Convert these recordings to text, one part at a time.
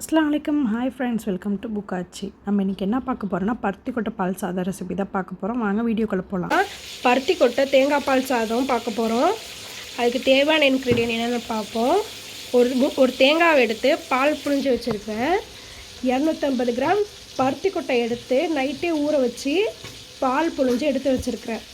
அஸ்லாம் வலைக்கம். Hi friends welcome to புக்காச்சி நம்ம இன்றைக்கி என்ன பார்க்க போகிறோம்னா பருத்தி கொட்டை பால் சாதம் ரெசிபி தான் பார்க்க போகிறோம் வாங்க வீடியோக்குள்ளே போகலாம் பருத்தி கொட்டை தேங்காய் பால் சாதம் பார்க்க போகிறோம் அதுக்கு தேவையான இன்க்ரீடியன்ட் என்னென்னு பார்ப்போம். ஒரு ஒரு தேங்காவை எடுத்து பால் புழிஞ்சு வச்சுருக்கேன். இரநூத்தம்பது கிராம் பருத்தி கொட்டை எடுத்து நைட்டே ஊற வச்சு பால் புழிஞ்சு எடுத்து வச்சுருக்கிறேன்.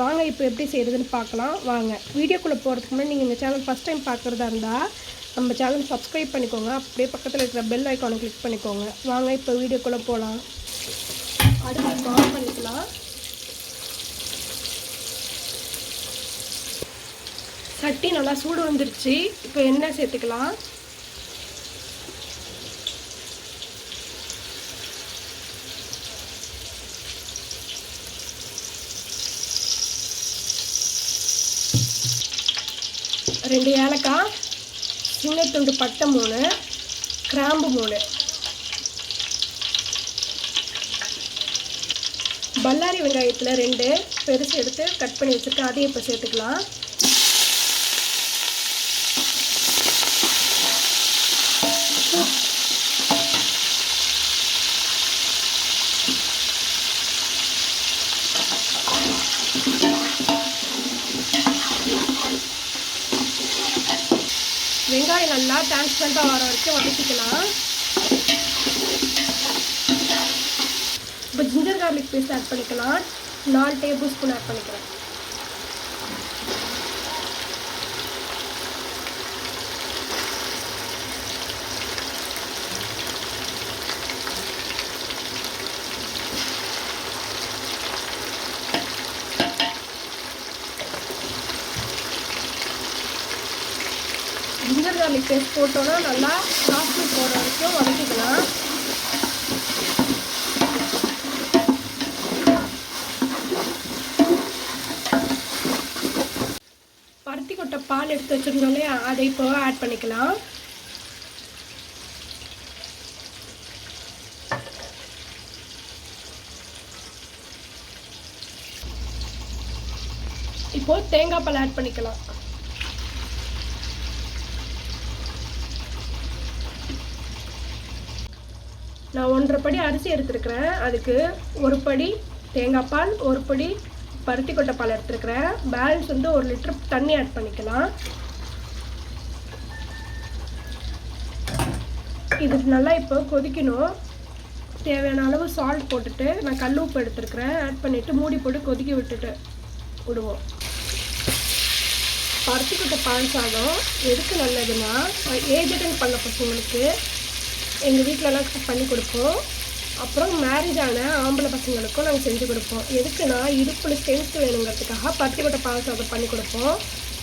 வாங்க இப்போ எப்படி செய்கிறதுன்னு பார்க்கலாம். வாங்க வீடியோக்குள்ளே போகிறதுக்கு முன்னாடி நீங்கள் இந்த சேனல் ஃபஸ்ட் டைம் பார்க்குறதா இருந்தால் நம்ம சேனல் சப்ஸ்கிரைப் பண்ணிக்கோங்க. அப்படியே பக்கத்தில் இருக்கிற பெல் ஐக்கானை கிளிக் பண்ணிக்கோங்க. வாங்க இப்போ வீடியோக்குள்ளே போகலாம் அடுத்து ஆன் பண்ணிக்கலாம். சட்டி நல்லா சூடு வந்துருச்சு. இப்போ எண்ணெய் சேர்த்துக்கலாம். ரெண்டு ஏலக்காய். சின்ன துண்டு பட்டை மூணு கிராம்பு மூணு. பல்லாரி வெங்காயத்தில் ரெண்டு பெருசு எடுத்து கட் பண்ணி வச்சுருக்கேன். அதையும் இப்போ சேர்த்துக்கலாம். வெங்காயம் நல்லா டிரான்ஸ்பரண்ட்டாக வர வரைக்கும் வதக்கிக்கலாம். இப்போ ஜிஞ்சர் கார்லிக் பேஸ்ட் ஆட் பண்ணிக்கலாம். நாலு டேபிள் ஸ்பூன் ஆட் பண்ணிக்கிறேன். ஜிஞ்சர் கார்லிக் பேஸ்ட் போட்டோன்னா நல்லா சாஃப்ட் போகிற வரைக்கும் வதக்கிக்கலாம். பருத்தி கொட்டை பால் எடுத்து வச்சிருந்தோம் இல்லையா? அதை இப்போ ஆட் பண்ணிக்கலாம். இப்போது தேங்காய் பால் ஆட் பண்ணிக்கலாம். நான் ஒன்றரை படி அரிசி எடுத்துருக்கிறேன். அதுக்கு ஒரு படி தேங்காய் பால் ஒரு படி பருத்தி கொட்டை பால் எடுத்துருக்கிறேன். பேலன்ஸ் வந்து ஒரு லிட்டர் தண்ணி ஆட் பண்ணிக்கலாம். இது நல்லா இப்போ கொதிக்கணும். தேவையான அளவு சால்ட் போட்டுட்டு நான் கல் உப்பு எடுத்துருக்கிறேன். ஆட் பண்ணிவிட்டு மூடி போட்டு கொதிக்க விட்டுட்டு விடுவோம். பருத்தி கொட்டை பால் சாதம் எதுக்கு நல்லதுன்னா ஏஜ் அட்டன் பண்ண பசங்களுக்கு எங்கள் வீட்டிலலாம் பண்ணி கொடுப்போம். அப்புறம் மேரேஜ் ஆன ஆம்பளை பசங்களுக்கும் நாங்கள் செஞ்சு கொடுப்போம். எதுக்குன்னா இடுப்பில் ஸ்ட்ரென்த் வேணுங்கிறதுக்காக பருத்தி கொட்டை பால் சாதம் பண்ணி கொடுப்போம்.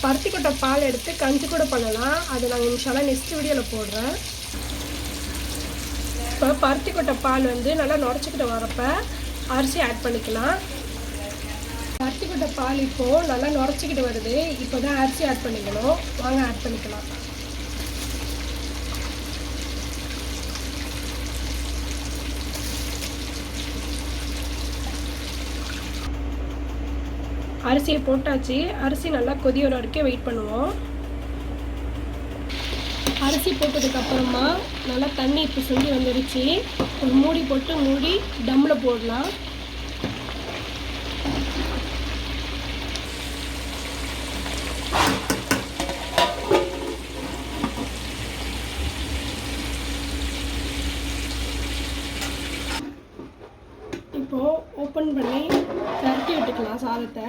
பருத்தி கொட்டை பால் எடுத்து கஞ்சி கூட பண்ணலாம். அதை நாங்கள் இன்ஷாலாம் நெக்ஸ்ட் வீடியோவில் போடுறேன். இப்போ பருத்தி கொட்டை பால் வந்து நல்லா நுரைச்சிக்கிட்டு வரப்ப அரிசி ஆட் பண்ணிக்கலாம். பருத்தி கொட்டை பால் இப்போது நல்லா நுரைச்சிக்கிட்டு வருது. இப்போ தான் அரிசி ஆட் பண்ணிக்கணும். வாங்க ஆட் பண்ணிக்கலாம். அரிசியை போட்டாச்சு. அரிசி நல்லா கொதி வர வரைக்கும் வெயிட் பண்ணுவோம். அரிசி போட்டதுக்கப்புறமா நல்லா தண்ணி இப்போ சொல்லி வந்துடுச்சு ஒரு மூடி போட்டு மூடி டம்மில் போடலாம். இப்போது ஓப்பன் பண்ணி திரட்டி சாதத்தை.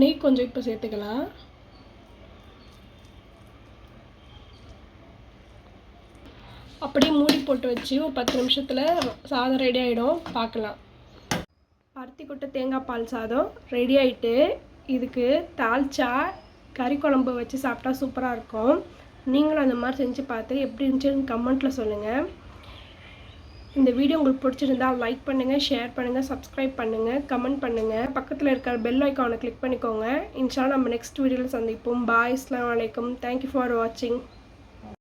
நெய் கொஞ்சம் இப்போ சேர்த்துக்கலாம். அப்படியே மூடி போட்டு வச்சு ஒரு பத்து நிமிஷத்தில் சாதம் ரெடி ஆகிடும் பார்க்கலாம். பருத்தி கொட்டை தேங்காய் பால் சாதம் ரெடி ஆகிட்டு இதுக்கு தால்ச்சா கறி குழம்பு வச்சு சாப்பிட்டா சூப்பராக இருக்கும். நீங்களும் அந்த மாதிரி செஞ்சு பார்த்து எப்படி இருந்துச்சுன்னு கமெண்ட்டில் சொல்லுங்கள் இந்த வீடியோ உங்களுக்கு பிடிச்சிருந்தா லைக் பண்ணுங்கள் ஷேர் பண்ணுங்கள் சப்ஸ்கிரைப் பண்ணுங்கள் கமெண்ட் பண்ணுங்கள் பக்கத்தில் இருக்கிற பெல் ஐக்கானை கிளிக் பண்ணிக்கோங்க. இன்ஷா நம்ம நெக்ஸ்ட் வீடியோவில் சந்திப்போம். பாய் இஸ்லாம் வலைக்கம் தேங்க்யூ ஃபார் வாட்சிங்